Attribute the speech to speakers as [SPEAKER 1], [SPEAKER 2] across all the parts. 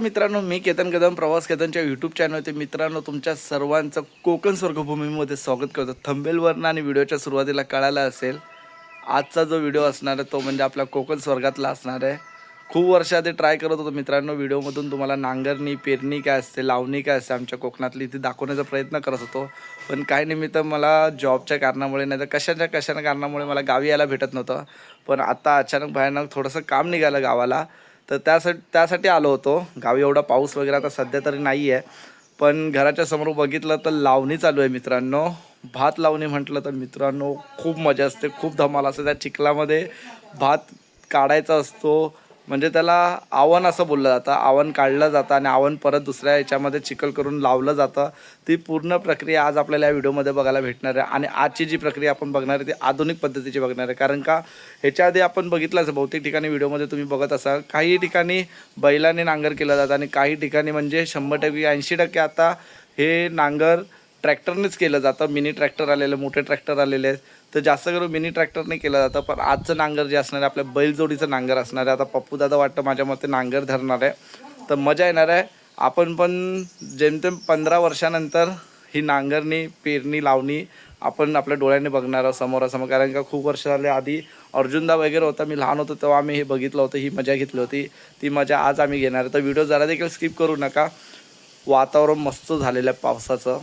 [SPEAKER 1] नमस्कार मित्रांनो मी केतन कदम प्रवास केतनच्या यूट्यूब चॅनलवरती मित्रांनो तुमच्या सर्वांचं कोकण स्वर्गभूमीमध्ये स्वागत करतो. थंबेलवरनं आणि व्हिडिओच्या सुरुवातीला कळालं असेल आजचा जो व्हिडिओ असणार आहे तो म्हणजे आपला कोकण स्वर्गातला असणार आहे. खूप वर्ष आधी ट्राय करत होतो मित्रांनो व्हिडिओमधून तुम्हाला नांगरणी पेरणी काय असते लावणी काय असते आमच्या कोकणातली ती दाखवण्याचा प्रयत्न करत होतो. पण काही निमित्त मला जॉबच्या कारणामुळे नाही तर कशाच्या कशाच्या कारणामुळे मला गावी यायला भेटत नव्हतं. पण आता अचानक भयानक थोडंसं काम निघालं गावाला. तर त्यासाठी त्यासाठी आलो होतो. गावी एवढा पाऊस वगैरे आता सध्या तरी नाही आहे पण घराच्या समोर बघितलं तर लावणी चालू आहे मित्रांनो. भात लावणी म्हटलं तर मित्रांनो खूप मजा असते खूप धमाल असते. त्या चिखलामध्ये भात काढायचा असतो. म्हणजे त्याला आवन असं बोललं जातं. आवन काढलं जातं आणि आवन परत दुसऱ्या याच्यामध्ये चिखल करून लावलं जातं. ती पूर्ण प्रक्रिया आज आपल्याला या व्हिडिओमध्ये बघायला भेटणार आहे. आणि आजची जी प्रक्रिया आपण बघणार आहे ती आधुनिक पद्धतीची बघणार आहे. कारण का ह्याच्या आधी आपण बघितलं असं बहुतेक ठिकाणी व्हिडिओमध्ये तुम्ही बघत असाल. काही ठिकाणी बैलाने नांगर केलं जातं आणि काही ठिकाणी म्हणजे शंभर टक्के ऐंशी टक्के आता हे नांगर ट्रॅक्टरनेच केलं जातं. मिनी ट्रॅक्टर आलेले मोठे ट्रॅक्टर आलेले. आहेत तर जास्त करून मिनी ट्रॅक्टरने केलं जातं पण आजचं नांगर जे असणार आहे आपल्या बैलजोडीचं नांगर असणार आहे. आता पप्पू दादा वाटतं माझ्या मते नांगर धरणार आहे. तर मजा येणार आहे. आपण पण जेमतेम पंधरा वर्षानंतर ही नांगरणी पेरणी लावणी आपण आपल्या डोळ्याने बघणार आहोत समोरासमोर. कारण का खूप वर्ष झाले आधी अर्जुनदा वगैरे होता मी लहान होतो तेव्हा आम्ही हे बघितलं होतं ही मजा घेतली होती. ती मजा आज आम्ही घेणार आहे. तर व्हिडिओ जरा देखील स्किप करू नका. वातावरण मस्त झालेलं आहे पावसाचं.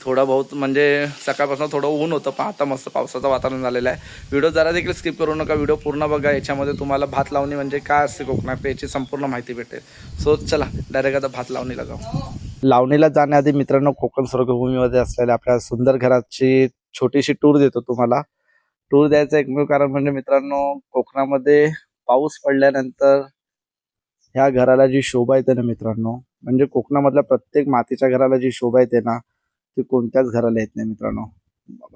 [SPEAKER 1] थोडं बहुत म्हणजे सकाळपासून थोडं ऊन होतं पण आता मस्त पावसाचं वातावरण झालेलं आहे. व्हिडिओ जरा देखील स्किप करू नका व्हिडिओ पूर्ण बघा. याच्यामध्ये तुम्हाला भात लावणी म्हणजे काय असते कोकणात याची संपूर्ण माहिती भेटेल. सो चला डायरेक्ट आता भात लावणीला जाऊ. लावणीला जाण्याआधी मित्रांनो कोकण स्वर्गभूमीमध्ये असलेल्या आपल्या सुंदर घराची छोटीशी टूर देतो तुम्हाला. टूर द्यायचं एकमेव कारण म्हणजे मित्रांनो कोकणामध्ये पाऊस पडल्यानंतर ह्या घराला जी शोभा येते ना मित्रांनो म्हणजे कोकणामधल्या प्रत्येक मातीच्या घराला जी शोभा येते ना ते कोणत्याच घराला येत नाही मित्रांनो.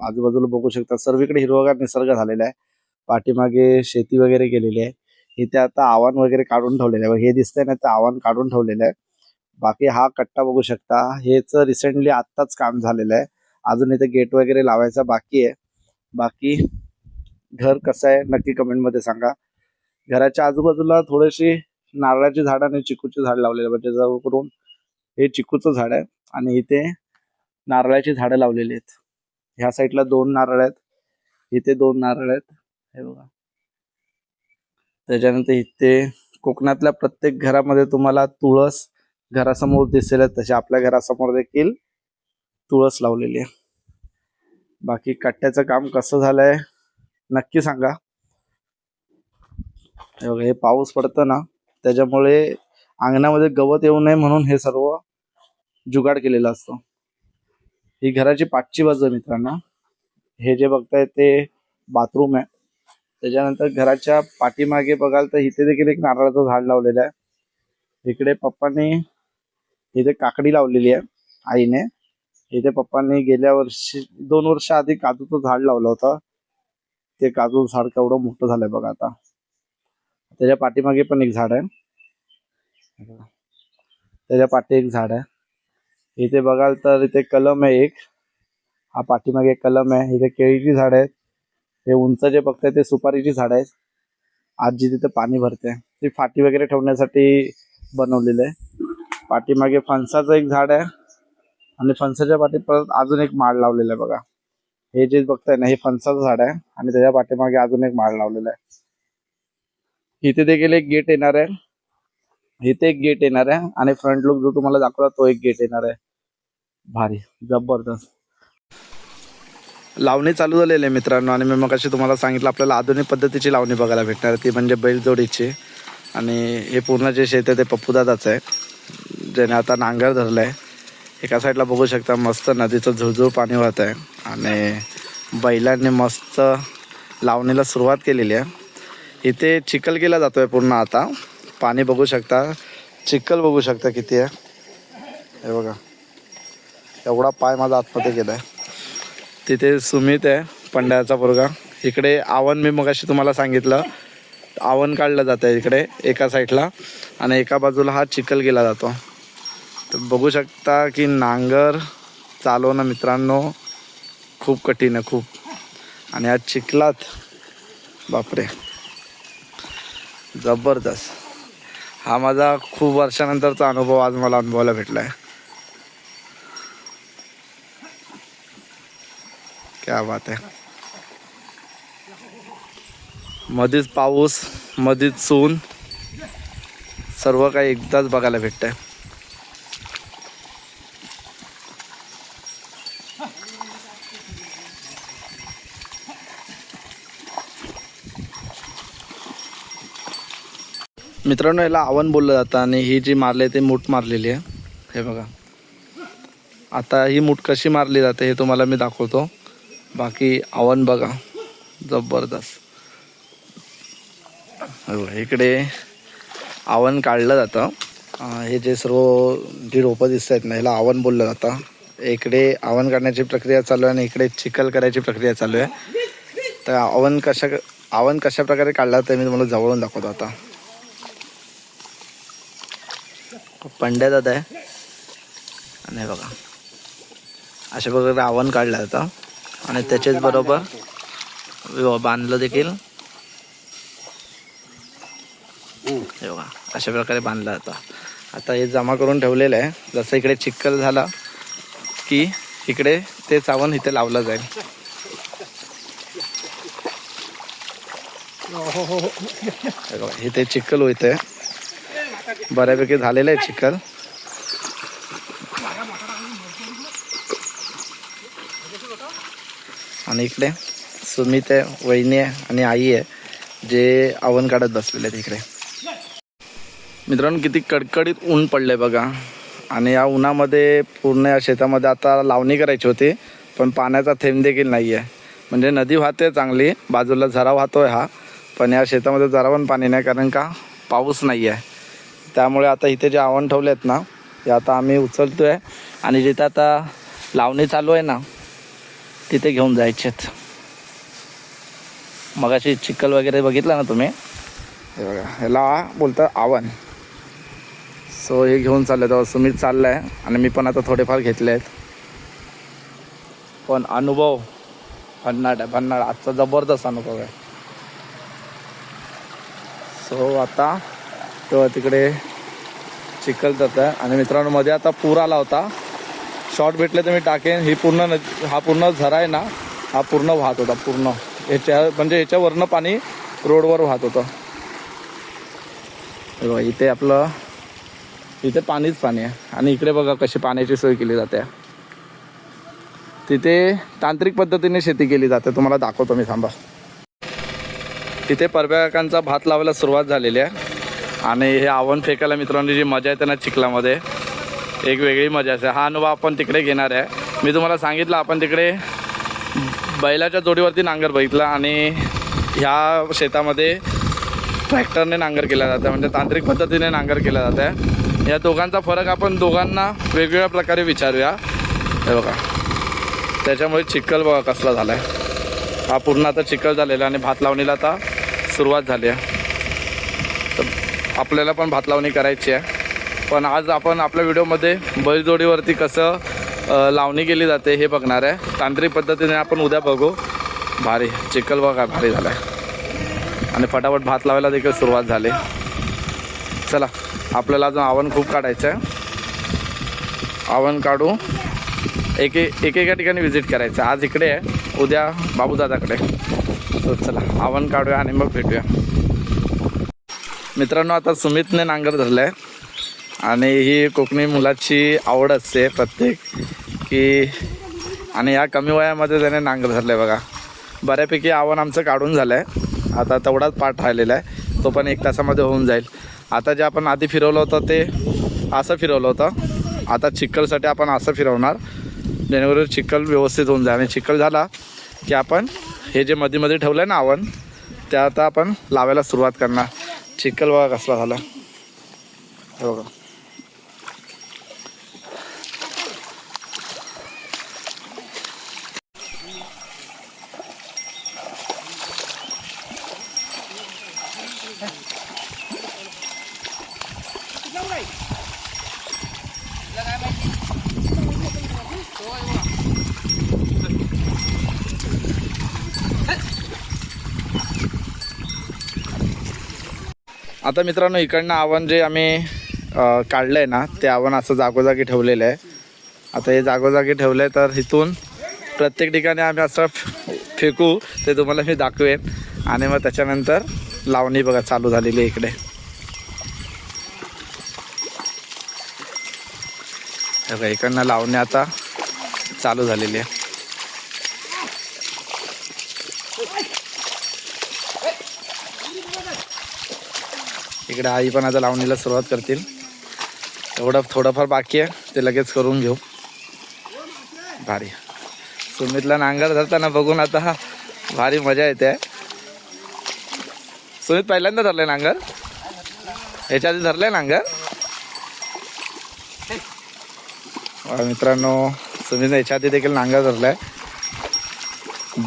[SPEAKER 1] आजूबाजूला बघू शकता सर्वीकडे हिरवगार निसर्ग झालेला आहे. पाठीमागे शेती वगैरे केलेली आहे. इथे आता आव्हान वगैरे काढून ठेवलेलं आहे. हे दिसतंय ना ते आव्हान काढून ठेवलेलं आहे. बाकी हा कट्टा बघू शकता. हेच रिसेंटली आत्ताच काम झालेलं आहे. अजून इथे गेट वगैरे लावायचा बाकी आहे. बाकी घर कसं आहे नक्की कमेंटमध्ये सांगा. घराच्या आजूबाजूला थोडीशी नारळाची झाड आणि चिकूची झाड लावलेली म्हणजे जवळ करून हे चिकूचं झाड आहे. आणि इथे नारळाची झाडं लावलेली आहेत. ह्या साईडला दोन नारळ आहेत. इथे दोन नारळ आहेत. हे बघा. त्याच्यानंतर इथे कोकणातल्या प्रत्येक घरामध्ये तुम्हाला तुळस घरासमोर दिसेल. तसे आपल्या घरासमोर देखील तुळस लावलेली आहे. बाकी कट्ट्याचं काम कसं झालंय नक्की सांगा. हे बघा, हे पाऊस पडतो ना त्याच्यामुळे अंगणामध्ये गवत येऊ नये म्हणून हे सर्व जुगाड केलेलं असतो. ही घराची पाचची बाजू आहे मित्रांनो. हे जे बघताय ते बाथरूम आहे. त्याच्यानंतर घराच्या पाठीमागे बघाल तर इथे देखील एक नारळाचं झाड लावलेलं आहे. इकडे पप्पांनी इथे काकडी लावलेली आहे आईने. इथे पप्पांनी गेल्या वर्षी दोन वर्ष आधी काजूचं झाड लावलं होतं. ते काजू झाड केवढं मोठं झालंय बघा आता. त्याच्या पाठीमागे पण एक झाड आहे. त्याच्या पाठी एक झाड आहे. इथे बघाल तर इथे कलम आहे एक. हा पाठीमागे एक कलम आहे. इथे केळीची झाड आहेत. हे उंच जे बघताय ते सुपारीची झाड आहेत. आजी तिथे पाणी भरते ती फाटी वगैरे ठेवण्यासाठी बनवलेलं आहे. पाठीमागे फणसाचं एक झाड आहे आणि फणसाच्या पाठी परत अजून एक माळ लावलेला आहे बघा. हे जे बघताय ना हे फणसाचं झाड आहे आणि त्याच्या पाठीमागे अजून एक माळ लावलेला आहे. इथे देखील एक गेट येणार आहे. इथे एक गेट येणार आहे आणि फ्रंट लुक जो तुम्हाला दाखवला तो एक गेट येणार आहे. भारी. जबरदस्त. लावणी चालू झालेली आहे मित्रांनो आणि मी मग तुम्हाला सांगितलं आपल्याला आधुनिक पद्धतीची लावणी बघायला भेटणार ती म्हणजे बैलजोडीची. आणि हे पूर्ण जे शेत आहे ते पप्पूदादाचं आहे. ज्याने आता नांगर धरलं आहे एका साईडला बघू शकता मस्त नदीचं झुळझुळ पाणी वाहत आहे. आणि बैलांनी मस्त लावणीला सुरुवात केलेली आहे. इथे चिखल केला जातो आहे पूर्ण आता. पाणी बघू शकता. चिखल बघू शकता किती आहे. हे बघा. एवढा पाय माझा आतमध्ये गेला आहे तिथे सुमित आहे पंड्याचा पोरगा. इकडे आवन मी मगाशी तुम्हाला सांगितलं आवन काढलं जातं आहे इकडे एका साईडला. आणि एका बाजूला हा चिखल केला जातो. तर बघू शकता की नांगर चालवणं मित्रांनो खूप कठीण आहे खूप. आणि आज चिखलात बापरे. जबरदस्त. हा माझा खूप वर्षानंतरचा अनुभव आज मला अनुभवायला भेटला आहे क्या बात आहे मध्येच पाऊस मध्येच सून सर्व काही एकदाच बघायला भेटतंय. मित्रांनो याला आवन बोललं जातं आणि ही जी मारली आहे ती मूठ मारलेली आहे. हे बघा. आता ही मूठ कशी मारली जाते हे तुम्हाला मी दाखवतो. बाकी आवन बघा. जबरदस्त. हो, इकडे आवन काढलं जातं. हे जे सर्व जी रोपं दिसत आहेत ना ह्याला आवन बोललं जातं. इकडे आवन काढण्याची प्रक्रिया चालू आहे आणि इकडे चिखल करायची प्रक्रिया चालू आहे. तर आवन कशा आवन कशा प्रकारे काढलं ते मी तुम्हाला जवळून दाखवतो आता. पंड्या जात आहे. आणि बघा. अशा प्रकारे आव्हान काढलं जातं. आणि त्याच्याच बरोबर बांधलं देखील. बघा अशा प्रकारे बांधलं जातं आता हे जमा करून ठेवलेलं आहे. जसं इकडे चिक्कल झाला की इकडे ते चावण इथे लावलं जाईल. हे इथे चिखल होते बऱ्यापैकी झालेलं आहे चिखल. आणि इकडे सुमित आहे वहिनी आहे आणि आई आहे जे आवन काढत बसलेले आहेत इकडे. मित्रांनो किती कडकडीत ऊन पडले बघा. आणि या उन्हामध्ये पूर्ण या शेतामध्ये आता लावणी करायची होती पण पाण्याचा थेंब देखील नाही आहे म्हणजे नदी वाहते चांगली बाजूला झरा वाहतोय हा पण या शेतामध्ये जरा पण पाणी नाही कारण का पाऊस नाही आहे त्यामुळे आता इथे जे आव्हान ठेवले आहेत ना ते आता आम्ही उचलतो आहे आणि जिथे आता लावणी चालू आहे ना तिथे घेऊन जायचे मगाशी चिखल वगैरे बघितलं ना तुम्ही? हे बघा ह्याला बोलतं आवन. सो हे घेऊन चाललं तेव्हा सुमित चाललं आहे आणि मी पण आता थोडेफार घेतले आहेत पण अनुभव भन्नाट आहे भन्नाट. आजचा जबरदस्त अनुभव आहे. सो आता तेव्हा तिकडे चिखल जात आहे आणि मित्रांनो मध्ये आता पूर आला होता. शॉर्ट भेटले तर मी टाकेन. ही पूर्ण नदी हा पूर्ण झरा आहे ना हा पूर्ण वाहत होता पूर्ण. याच्या म्हणजे याच्यावरनं पाणी रोडवर वाहत होतं. इथे आपलं इथे पाणीच पाणी आहे. आणि इकडे बघा कशी पाण्याची सोय केली जाते. तिथे तांत्रिक पद्धतीने शेती केली जाते. तुम्हाला दाखवतो मी थांबा. तिथे परब्याकांचा भात लावायला सुरुवात झालेली आहे. आणि हे आव्हान फेकायला मित्रांनी जी मजा येते ना चिखलामध्ये. एक वेगळी मजा असते. हा अनुभव आपण तिकडे घेणार आहे. मी तुम्हाला सांगितलं आपण तिकडे बैलाच्या जोडीवरती नांगर बघितला आणि ह्या शेतामध्ये ट्रॅक्टरने नांगर केला जातं म्हणजे तांत्रिक पद्धतीने नांगर केला जातं आहे या दोघांचा फरक आपण दोघांना वेगवेगळ्या प्रकारे विचारूया. हे बघा. त्याच्यामुळे चिखल बघा कसला झाला आहे हा पूर्ण आता चिखल झालेला आहे आणि भात लावणीला आता सुरुवात झाली आहे. तर आपल्याला पण भात लावणी करायची आहे. पण आज आपण आपल्या व्हिडिओमध्ये बैलजोडीवरती कसं लावणी केली जाते हे बघणार आहे. तांत्रिक पद्धतीने आपण उद्या बघू. भारी चिखल बघा भारी झाला आहे आणि फटाफट भात लावायला देखील सुरुवात झाली. चला आपल्याला अजून आव्हान खूप काढायचं आहे. आव्हान काढू. एक एकेका ठिकाणी व्हिजिट करायचं आज इकडे आहे. उद्या बाबूदादाकडे. तर चला आव्हान काढूया आणि मग भेटूया. मित्रांनो आता सुमितने नांगर धरलं आहे आणि ही कोकणी मुलाची आवड असते प्रत्येक की आणि या कमी वयामध्ये त्याने नांगर धरलं आहे बघा. बऱ्यापैकी आव्हान आमचं काढून झालं आहे आता तेवढाच पाठ राहिलेला आहे. तो पण एक तासामध्ये होऊन जाईल. आता जे आपण आधी फिरवलं होतं ते असं फिरवलं होतं. आता चिखलसाठी आपण असं फिरवणार. जेणेकरून चिखल व्यवस्थित होऊन जाईल. आणि चिखल झाला की आपण हे जे मध्ये मध्ये ठेवलं आहे ना आव्हान ते आता आपण लावायला सुरुवात करणार. चिखल बघा कसला झाला. हे बघा. आता मित्रांनो इकडनं आव्हान जे आम्ही काढलं आहे ना ते आव्हान असं जागोजागी ठेवलेलं आहे. आता हे जागोजागी ठेवलं आहे तर इथून प्रत्येक ठिकाणी आम्ही असं फेकू ते तुम्हाला मी दाखवेन. आणि मग त्याच्यानंतर लावणी बघा चालू झालेली आहे इकडे. बघा, इकडनं लावणी आता चालू झालेली आहे. इकडे आई पण आता लावणीला सुरुवात करतील. एवढं थोडंफार बाकी आहे ते लगेच करून घेऊ. भारी. सुमितला नांगर धरताना बघून आता भारी मजा येते. सुमित पहिल्यांदा धरलंय नांगर? ह्याच्या आधी धरलंय नांगर? मित्रांनो सुमित ह्याच्या आधी देखील नांगर धरलाय.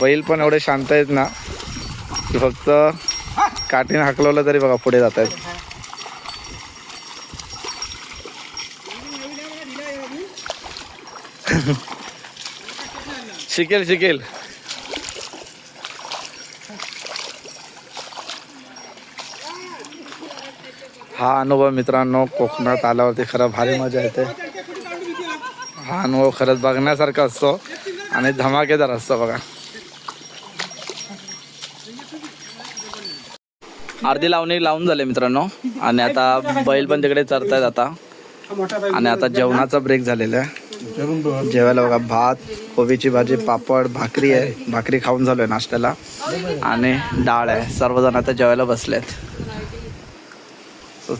[SPEAKER 1] बैल पण एवढे शांत आहेत ना की फक्त काठीने हाकलवलं तरी बघा पुढे जात आहेत शिकेल शिकेल. हा अनुभव मित्रांनो कोकणात आल्यावरती खरं भारी मजा येते. हा अनुभव खरंच बघण्यासारखा असतो आणि धमाकेदार असतो बघा. अर्धी लावणी लावून झाले मित्रांनो आणि आता बैल पण तिकडे चरतायत आता. आणि आता जेवणाचा ब्रेक झालेला आहे. जेवायला बघा भात कोबीची भाजी पापड भाकरी आहे. भाकरी खाऊन झालोय नाश्त्याला. आणि डाळ आहे. सर्वजण आता जेवायला बसलेत.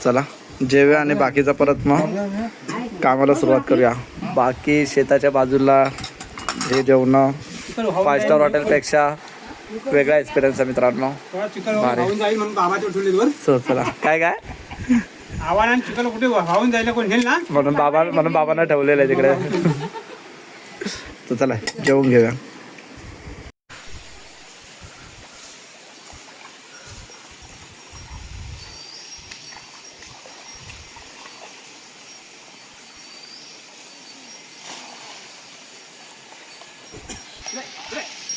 [SPEAKER 1] चला जेव्या आणि बाकीचा परत मग कामाला सुरुवात करूया. बाकी शेताच्या बाजूला हे जेवण फाय स्टार हॉटेलपेक्षा वेगळा एक्सपिरियन्स आहे मित्रांनो. चला. काय काय?
[SPEAKER 2] आव्हान आणि चिकन कुठे वाहून जायला कोण नेल ना?
[SPEAKER 1] म्हणून बाबा म्हणून बाबांना ठेवलेलं आहे तिकडे. तर चला जेवून घेऊया.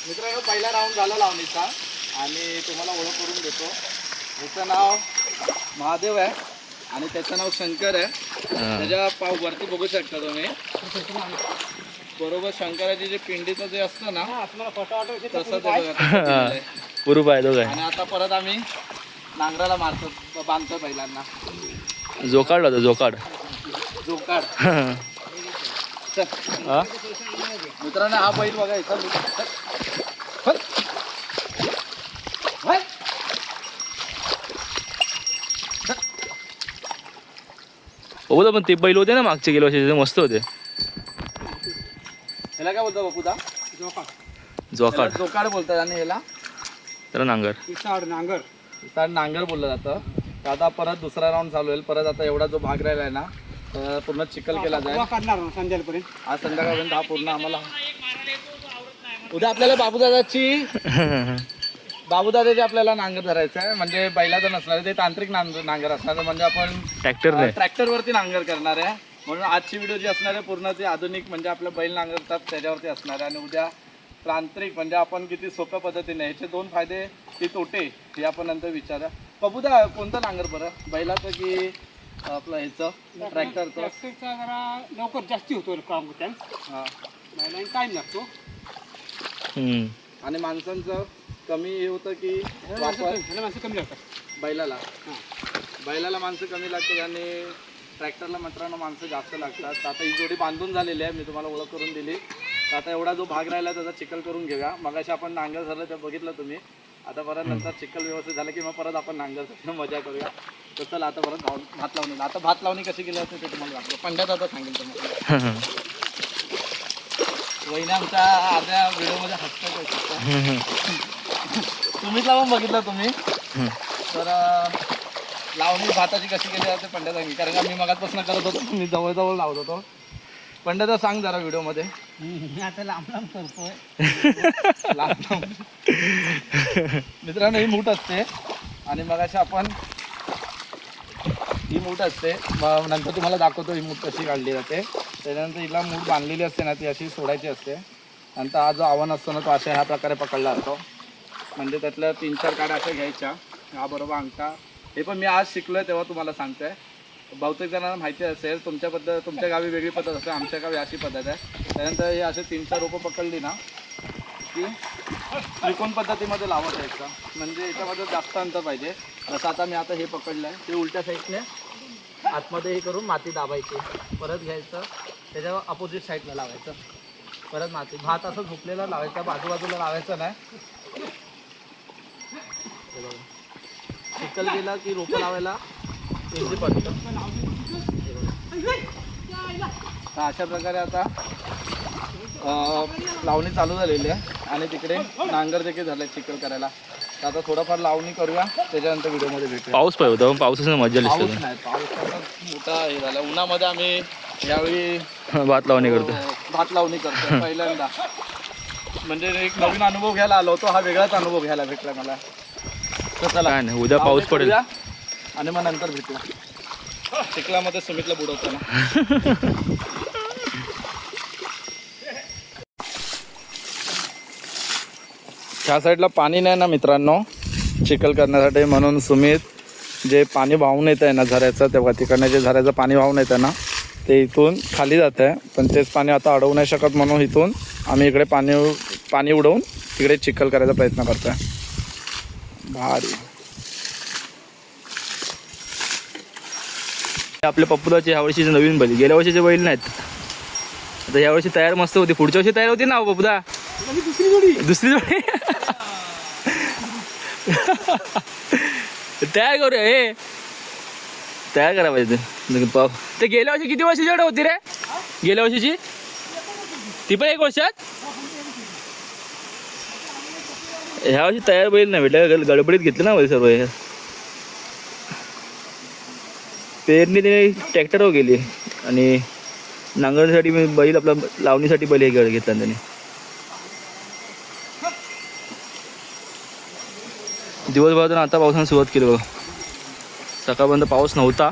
[SPEAKER 1] मित्रांनो पहिला राऊंड झाला लावणीचा आणि तुम्हाला ओळख करून देतो. ह्याचं नाव महादेव आहे. आणि त्याचं नाव शंकर आहे. त्याच्या पाव वरती बघू शकता तुम्ही. बरोबर शंकराची जे पिंडीचं जे असतं ना तसं ते बघा, आहे.
[SPEAKER 3] दोघं.
[SPEAKER 1] आणि आता परत आम्ही नांगराला मारतो बांधतो
[SPEAKER 3] आहे जोकाड होता जोकाड.
[SPEAKER 1] जोकाड.
[SPEAKER 3] हा.
[SPEAKER 1] मित्रांनो हा बैल बघा इथं.
[SPEAKER 3] हो पण ते बैल होते ना मागचे गेल्या वर्षी ते मस्त होते.
[SPEAKER 1] ह्याला काय बोलतो बापूदा
[SPEAKER 3] जोकाड.
[SPEAKER 1] जोकाड. बोलतात आणि ह्याला?
[SPEAKER 3] त्याला नांगर.
[SPEAKER 2] नांगर.
[SPEAKER 1] साड नांगर बोललं जातं. तर आता परत दुसरा राऊंड चालू होईल. परत आता एवढा जो भाग राहिला आहे ना तर पूर्ण चिखल केला जाईल.
[SPEAKER 2] काढणार ना संध्याकाळपर्यंत
[SPEAKER 1] आज संध्याकाळपर्यंत हा पूर्ण आम्हाला उद्या आपल्याला बाबूदादाची बाबूदादाची आपल्याला नांगर धरायचं आहे म्हणजे बैलाचं नसणार आहे, ते तांत्रिक नांगर नांगर असणार आहे. म्हणजे आपण
[SPEAKER 3] ट्रॅक्टरने
[SPEAKER 1] ट्रॅक्टरवरती नांगर करणार आहे. म्हणून आजची व्हिडिओ जी असणार आहे पूर्ण ती आधुनिक म्हणजे आपलं बैल नांगरतात त्याच्यावरती असणार आहे. आणि उद्या तांत्रिक म्हणजे आपण किती सोप्या पद्धतीने ह्याचे दोन फायदे ते तोटे हे आपण नंतर विचारा बबूदा कोणतं नांगर बरं? बैलाचं की आपलं ह्याचं ट्रॅक्टरचं
[SPEAKER 2] ट्रॅक्टरचा जरा लवकर जास्ती होतो काम त्या
[SPEAKER 1] हां.
[SPEAKER 2] महिलांनी टाईम लागतो.
[SPEAKER 3] हम्म.
[SPEAKER 1] आणि माणसांचं कमी हे होतं की वापर
[SPEAKER 2] माणसं कमी लागतात.
[SPEAKER 1] बैलाला. बैलाला माणसं कमी लागतात आणि ट्रॅक्टरला मित्रांनो माणसं जास्त लागतात. तर आता ही जोडी बांधून झालेली आहे. मी तुम्हाला ओळख करून दिली. तर आता एवढा जो भाग राहिला त्याचा चिखल करून घेऊया. मगाशी आपण नांगर झालं ते बघितलं तुम्ही. आता परत नंतर चिखल व्यवस्थित झालं की मग परत आपण नांगर करून मजा करूया. तर चला आता परत भाव भात लावणी आता भात लावणी कशी केली असते ते तुम्हाला दाखवतो. पंड्यात आता सांगेल तुम्हाला. वहिनी आमच्या अर्ध्या व्हिडिओमध्ये हसतात तुम्हीच लावून बघितलं तुम्ही. तर लावणी भाताची कशी केली जाते पंड्या सांगी कारण का मी मगाचपासून करत होतो मी जवळजवळ लावत होतो. पंड्याचा सांग जरा व्हिडिओमध्ये.
[SPEAKER 2] आता लांब लांब करतोय.
[SPEAKER 1] लांब लांब. मित्रांनो ही मूठ असते. आणि मग अशी आपण ही मूठ असते. मग नंतर तुम्हाला दाखवतो ही मूठ कशी काढली जाते. त्याच्यानंतर हिला मूठ बांधलेली असते ना ती अशी सोडायची असते. नंतर हा जो आव्हान असतो ना तो अशा ह्या प्रकारे पकडला जातो. म्हणजे त्यातल्या तीन चार काड्या अशा घ्यायच्या. हा बरोबर अंगठा. हे पण मी आज शिकलोय तेव्हा तुम्हाला सांगतोय. बहुतेक जणांना माहिती असेल तुमच्या पद्धत तुमच्या गावी वेगळी पद्धत असते आमच्या गावी अशी पद्धत आहे. त्यानंतर हे असे तीन चार रोपं पकडली ना की त्रिकोण पद्धतीमध्ये लावत यायचं. म्हणजे याच्यामध्ये जास्त अंतर पाहिजे. जसं आता मी आता हे पकडलं आहे ते उलट्या साईडने आतमध्ये हे करून माती दाबायची. परत घ्यायचं. त्याच्यावर अपोजिट साईडला लावायचं. परत माती. भात असं झोपलेला लावायचा बाजूबाजूला लावायचं नाही. हे बघा. चिखल गेला की रोपं लावायला? इझी पडतं हे बघा. तर अशा प्रकारे आता लावणी चालू झालेली आहे. आणि तिकडे नांगर देखील झालं चिखल करायला. तर आता थोडंफार लावणी करूया. त्याच्यानंतर व्हिडिओमध्ये भेटूया.
[SPEAKER 3] पाऊस पाहिजे पावसाचं मजा
[SPEAKER 1] पाऊस नाही पाऊस आता मोठा हे झाला. उन्हामध्ये आम्ही यावेळी
[SPEAKER 3] भात लावणी करतो.
[SPEAKER 1] भात लावणी करतो पहिल्यांदा. म्हणजे एक नवीन अनुभव घ्यायला आलो होतो. हा वेगळाच अनुभव घ्यायला भेटला मला. तर चला.
[SPEAKER 3] काय नाही उद्या पाऊस पडेल.
[SPEAKER 1] करूया आणि मग नंतर भेटूया. चिखलामध्ये सुमितला बुडवताना. ह्या साईडला पाणी नाही ना मित्रांनो. चिखल करण्यासाठी म्हणून सुमित जे पाणी वाहून येतं आहे ना झऱ्याचं तेव्हा तिकडनं जे झऱ्याचं पाणी वाहून येतं ना ते इथून खाली जातं आहे. पण तेच पाणी आता अडवू नाही शकत म्हणून इथून आम्ही इकडे पाणी पाणी उडवून तिकडे चिखल करायचा प्रयत्न करतोय. भारी.
[SPEAKER 3] आपल्या पप्पुलाचे ह्या वर्षीचे नवीन बैल. गेल्या वर्षीचे बैल नाहीत. आता या वर्षी तयार मस्त होती. पुढच्या वर्षी तयार होती ना हो पप्पुदा? दुसरी जोडी. तयार करूया हे तयार करा पाहिजे ते. पाव ते गेल्या वर्षी किती वर्षाची जोडी होती रे? गेल्या वर्षीची? ती पण एक वर्षात? ह्या वर्षी तयार बैल नाही भेटल्या गडबडीत घेतलं ना बैल सर्व हे पेरणी तिने ट्रॅक्टरवर गेली. आणि नांगरण्यासाठी मी बैल आपला लावणीसाठी बैल हे घे- घेतला त्याने. दिवसभरातून आता पावसानं सुरुवात केली बघा. सकाळपर्यंत पाऊस नव्हता.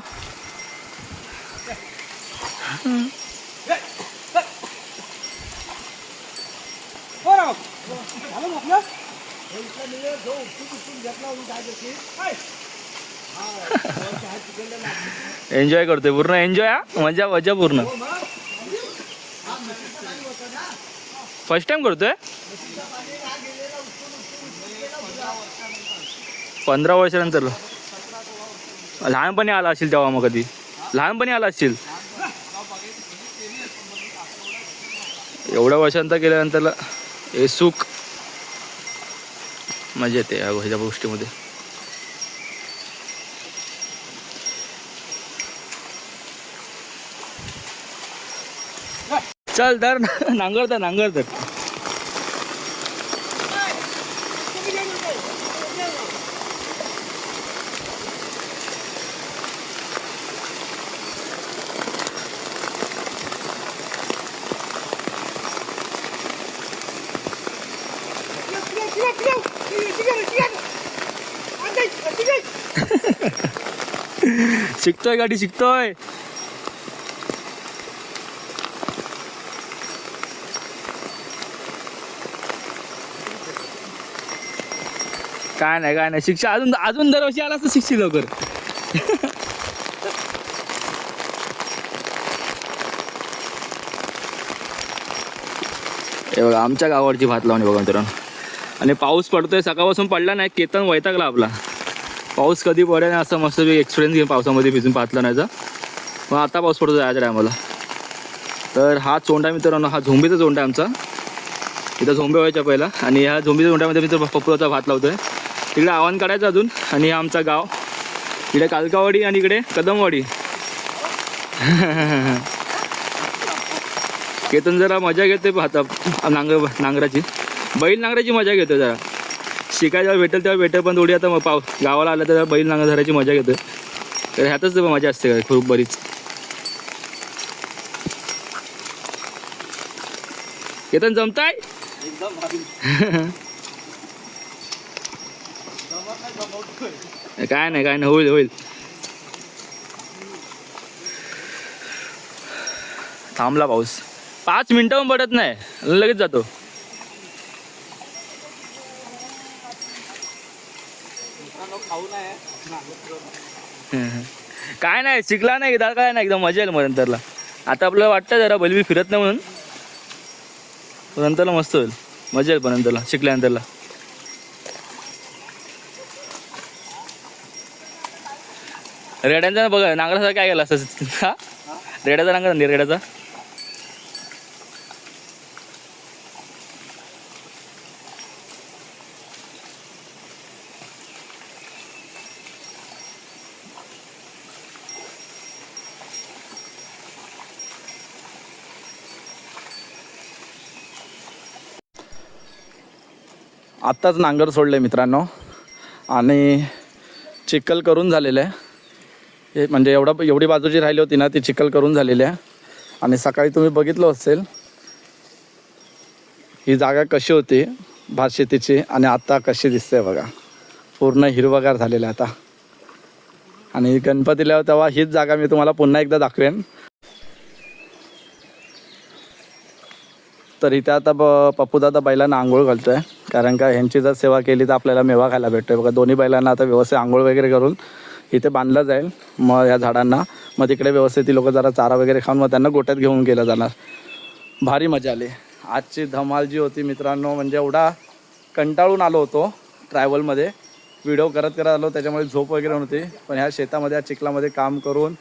[SPEAKER 3] एन्जॉय करतोय. पूर्ण एन्जॉय हा? मजा मजा पूर्ण. फर्स्ट टाइम करतोय? पंधरा वर्षानंतर. लहानपणी आला असेल तेव्हा मग कधी? लहानपणी आला असेल एवढ्या वर्षांतर केल्यानंतर हे सुख. मजा येते या ह्याच्या गोष्टीमध्ये. चल धर नांगर धर नांगर धर. शिकतोय गाडी शिकतोय. काय नाही काय नाही. शिक्षा अजून अजून दरवर्षी आला तर शिक्षी लवकर. हे बघा आमच्या गावावरची भात लावणी बघा मित्रांनो. आणि पाऊस पडतोय सकाळपासून पडला नाही केतन वैतागला आपला. पाऊस कधी पडेल असं मस्त एक्सपिरियन्स घेऊन पावसामध्ये भिजून पाहतला नाहीचा मग आता पाऊस पडतो आज टायमाला तर हा चोंडा मित्रांनो हा झोंबीचा चोंडा आहे आमचा. इथं झोंबे व्हायच्या पहिला. आणि ह्या झोंबीच्या चोंड्यामध्ये मी तर पप्पूचा भात लावतोय. तिकडे आव्हान काढायचं अजून. आणि हे आमचा गाव. इकडे कालकावाडी आणि इकडे कदमवाडी. केतन जरा मजा घेते भाता नांगर नांगराची. बैल नांगराची मजा घेतो जरा. शिकायला जेव्हा भेटेल तेव्हा भेटेल पण थोडी आता मग पाव गावाला आलं तर बैल नांगर धरायची मजा घेतो तर ह्यातच मजा असते खूप बरीच. केतन जमताय? काय नाही काय नाही होईल होईल. थांबला पाऊस. पाच मिनिटं पण पडत नाही. लगेच जातो. काय नाही शिकला नाही एकदा काय नाही एकदम मजा येईल मग नंतरला. आता आपल्याला वाटतं जरा बलबी फिरत नाही म्हणून. नंतरला मस्त होईल. मजा येईल पण नंतरला शिकल्यानंतरला. रेड्यांचा बघा नांगराचा काय गेला असं? रेड्याचा नांगर नाही रेड्याचा?
[SPEAKER 1] आत्ताच नांगर सोडले मित्रांनो. आणि चिखल करून झालेलं आहे. हे म्हणजे एवढा एवढी बाजूची राहिली होती ना ती चिखल करून झालेली आहे. आणि सकाळी तुम्ही बघितलं असेल ही जागा कशी होती भात शेतीची आणि आता कशी दिसते बघा. पूर्ण हिरवगार झालेलं आहे आता. आणि गणपतीला तेव्हा हीच जागा मी तुम्हाला पुन्हा एकदा दाखवेन. तर इथे आता ब पप्पूदादा बैलांना आंघोळ घालतोय. कारण का ह्यांची जर सेवा केली तर आपल्याला मेवा खायला भेटतोय. बघा दोन्ही बैलांना आता व्यवस्थित आंघोळ वगैरे करून इथे बांधलं जाईल. मग या झाडांना मग तिकडे व्यवस्थित ती लोक जरा चारा वगैरे खाऊन मग त्यांना गोट्यात घेऊन गेलं जाणार. भारी मजा आली. आजची धमाल जी होती मित्रांनो म्हणजे एवढा कंटाळून आलो होतो ट्रॅव्हलमध्ये. व्हिडिओ करत करत आलो त्याच्यामुळे झोप वगैरे नव्हती. पण ह्या शेतामध्ये या चिखलामध्ये काम करून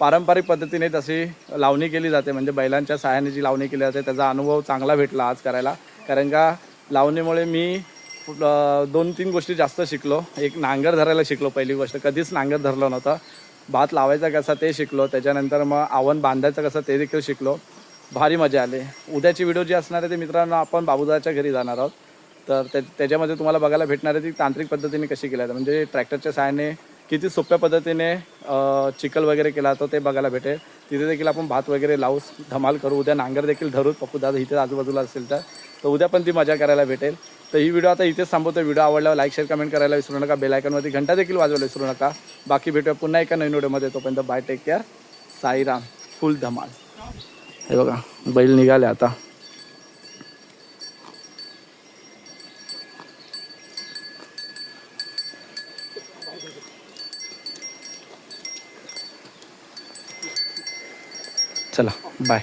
[SPEAKER 1] पारंपरिक पद्धतीने तशी लावणी केली जाते. म्हणजे बैलांच्या सहाय्याने जी लावणी केली जाते त्याचा अनुभव चांगला भेटला आज करायला. कारण का लावणीमुळे मी दोन तीन गोष्टी जास्त शिकलो. एक नांगर धरायला शिकलो पहिली गोष्ट. कधीच नांगर धरलं नव्हतं. भात लावायचा कसा ते शिकलो. त्याच्यानंतर मग आवण बांधायचं कसं ते देखील शिकलो. भारी मजा आली. उद्याची व्हिडिओ जी असणार आहे ते मित्रांनो आपण बाबूदाच्या घरी जाणार आहोत. तर ते त्याच्यामध्ये तुम्हाला बघायला भेटणार आहे ती तांत्रिक पद्धतीने कशी केली जाते. म्हणजे ट्रॅक्टरच्या सहाय्याने किती सोप्या पद्धतीने चिखल वगैरे केला जातो ते बघायला भेटेल. तिथे देखील आपण भात वगैरे लावू धमाल करू. उद्या नांगर देखील धरू. पप्पू दादा इथे आजूबाजूला असेल तर उद्या पण ती मजा करायला भेटेल. तर ही व्हिडिओ आता इथेच थांबवतो व्हिडिओ आवडल्यावर लाईक शेअर कमेंट करायला विसरू नका. बेल आयकॉनवरती घंटा देखील वाजवायला विसरू नका. बाकी भेटो पुन्हा एका नवीन व्हिडिओमध्ये तोपर्यंत bye take care Sairam, full धमाल. हे बैल निघाले आता. चला बाय